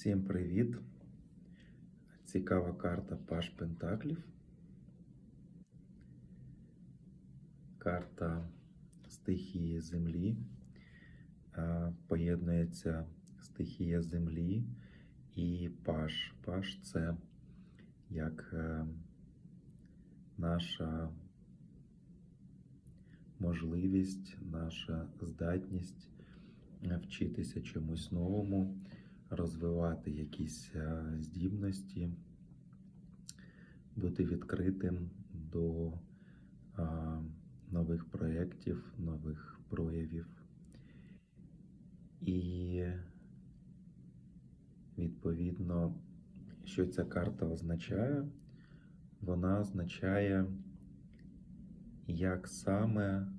Всім привіт! Цікава карта Паш Пентаклів. Карта стихії Землі. Поєднується стихія Землі і Паш. Паш це як е, наша можливість, наша здатність е, вчитися чомусь новому, розвивати якісь е, здібності, бути відкритим до а, нових проєктів, нових проявів. І відповідно, що ця карта означає? Вона означає, як саме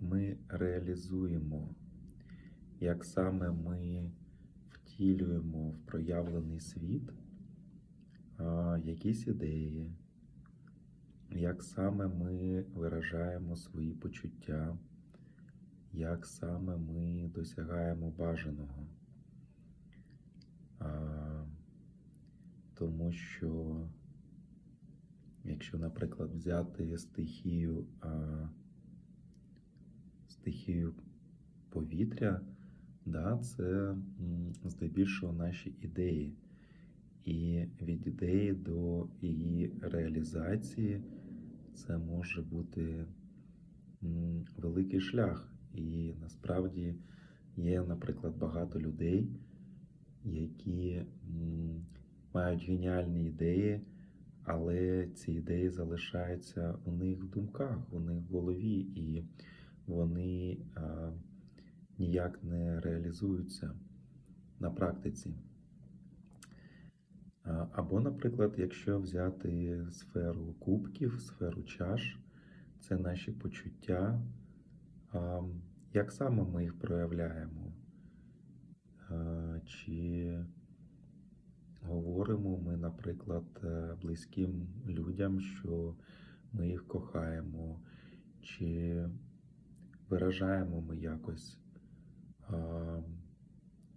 ми реалізуємо, як саме ми втілюємо в проявлений світ а, якісь ідеї, як саме ми виражаємо свої почуття, як саме ми досягаємо бажаного. А, тому що, якщо, наприклад, взяти стихію, а, стихію повітря, да, це здебільшого наші ідеї. І від ідеї до її реалізації це може бути великий шлях. І насправді є, наприклад, багато людей, які мають геніальні ідеї, але ці ідеї залишаються у них в думках, у них в голові, і вони ніяк не реалізуються на практиці. Або, наприклад, якщо взяти сферу кубків, сферу чаш, це наші почуття, як саме ми їх проявляємо? Чи говоримо ми, наприклад, е, близьким людям, що ми їх кохаємо, чи виражаємо ми якось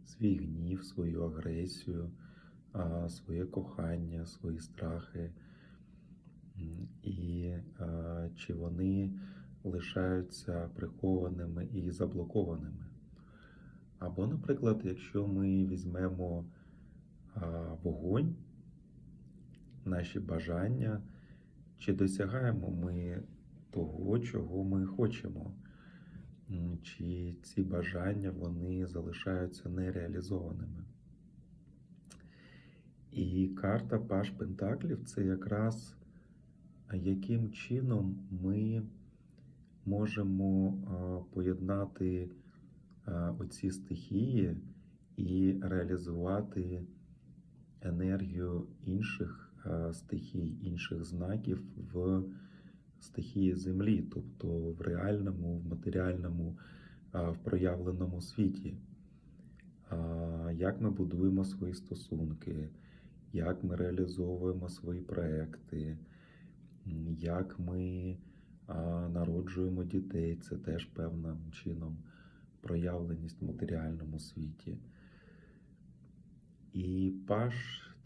свій гнів, свою агресію, своє кохання, свої страхи, і чи вони лишаються прихованими і заблокованими. Або, наприклад, якщо ми візьмемо вогонь, наші бажання, чи досягаємо ми того, чого ми хочемо, чи ці бажання вони залишаються нереалізованими. І карта Паш Пентаклів це якраз яким чином ми можемо поєднати оці стихії і реалізувати енергію інших стихій, інших знаків в стихії Землі, тобто в реальному, в матеріальному, в проявленому світі. Як ми будуємо свої стосунки, як ми реалізовуємо свої проекти, як ми народжуємо дітей, це теж певним чином проявленість в матеріальному світі. І паш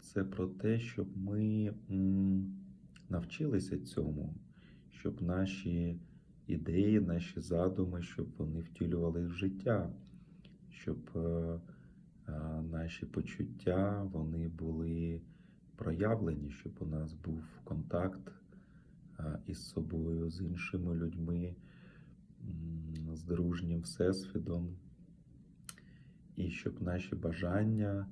це про те, щоб ми навчилися цьому, щоб наші ідеї, наші задуми, щоб вони втілювали в життя, щоб е, наші почуття вони були проявлені, щоб у нас був контакт із собою, з іншими людьми, з дружнім всесвітом, і щоб наші бажання,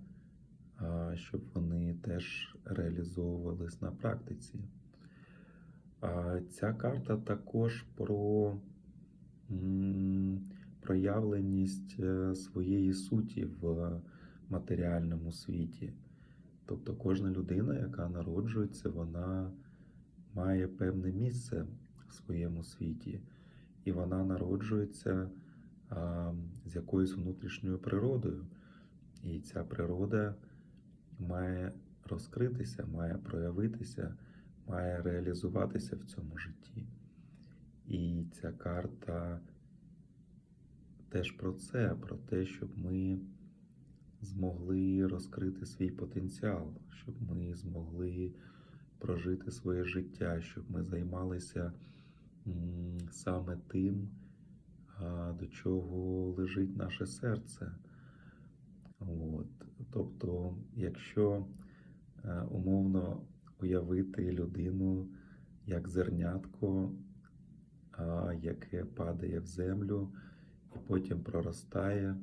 щоб вони теж реалізовувались на практиці. Ця карта також про проявленість е, своєї суті в матеріальному світі. Тобто кожна людина, яка народжується, вона має певне місце в своєму світі, і вона народжується з якоюсь внутрішньою природою. І ця природа має розкритися, має проявитися, має реалізуватися в цьому житті. І ця карта теж про це, про те, щоб ми змогли розкрити свій потенціал, щоб ми змогли прожити своє життя, щоб ми займалися саме тим, до чого лежить наше серце. От. Тобто, якщо е, умовно уявити людину як зернятко, яке падає в землю і потім проростає,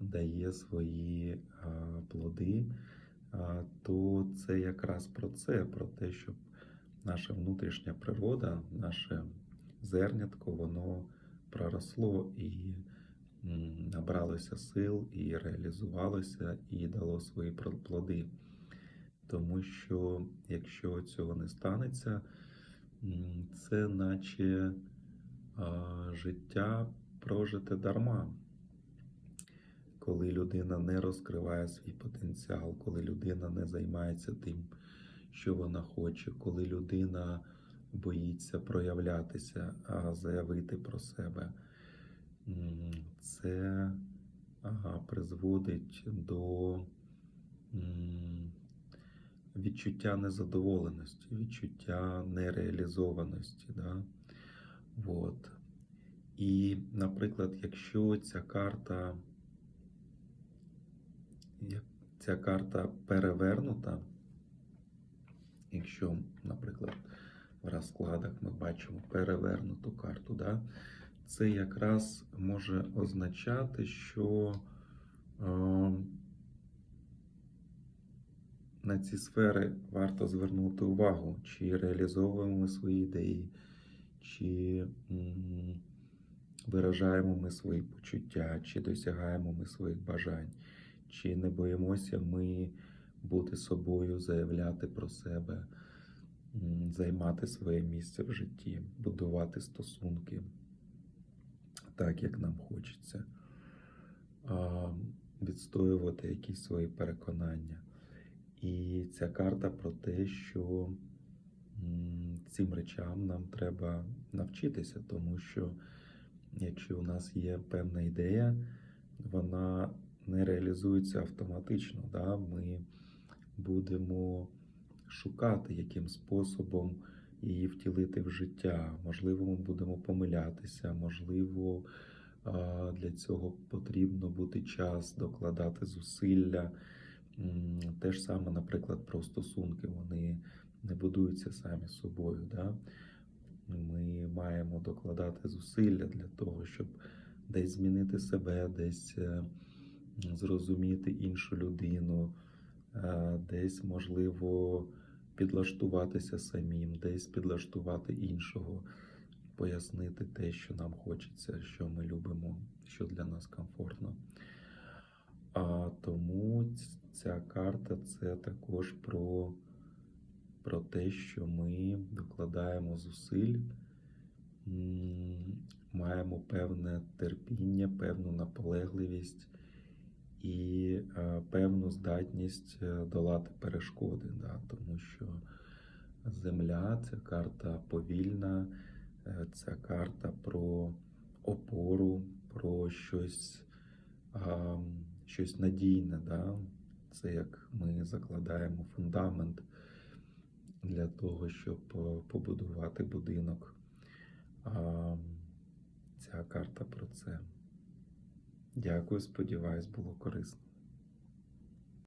дає свої плоди, то це якраз про це, про те, щоб наша внутрішня природа, наше зернятко, воно проросло і набралося сил, і реалізувалося, і дало свої плоди. Тому що якщо цього не станеться, це наче життя прожите дарма. Коли людина не розкриває свій потенціал, коли людина не займається тим, що вона хоче, коли людина боїться проявлятися, а заявити про себе, це ага, призводить до відчуття незадоволеності, відчуття нереалізованості. Да? Вот. І, наприклад, якщо ця карта, ця карта перевернута, якщо, наприклад, в розкладах ми бачимо перевернуту карту, да, це якраз може означати, що е, на ці сфери варто звернути увагу, чи реалізовуємо ми свої ідеї, чи виражаємо ми свої почуття, чи досягаємо ми своїх бажань, чи не боїмося ми бути собою, заявляти про себе, займати своє місце в житті, будувати стосунки так, як нам хочеться, відстоювати якісь свої переконання. І ця карта про те, що цим речам нам треба навчитися, тому що якщо у нас є певна ідея, вона не реалізується автоматично. Да? Ми будемо шукати, яким способом її втілити в життя. Можливо, ми будемо помилятися, можливо, для цього потрібно бути час, докладати зусилля. Те ж саме, наприклад, про стосунки, вони не будуються самі собою. Да? Ми маємо докладати зусилля для того, щоб десь змінити себе, десь е, зрозуміти іншу людину, е, десь, можливо, підлаштуватися самим, десь підлаштувати іншого, пояснити те, що нам хочеться, що ми любимо, що для нас комфортно. А тому ця карта це також про, про те, що ми докладаємо зусиль, маємо певне терпіння, певну наполегливість і е, певну здатність е, долати перешкоди. Да? Тому що Земля це карта повільна, е, ця карта про опору, про щось, щось надійне. Да? Це як ми закладаємо фундамент для того, щоб е, побудувати будинок. А, Ця карта про це. Дякую, сподіваюсь, було корисно.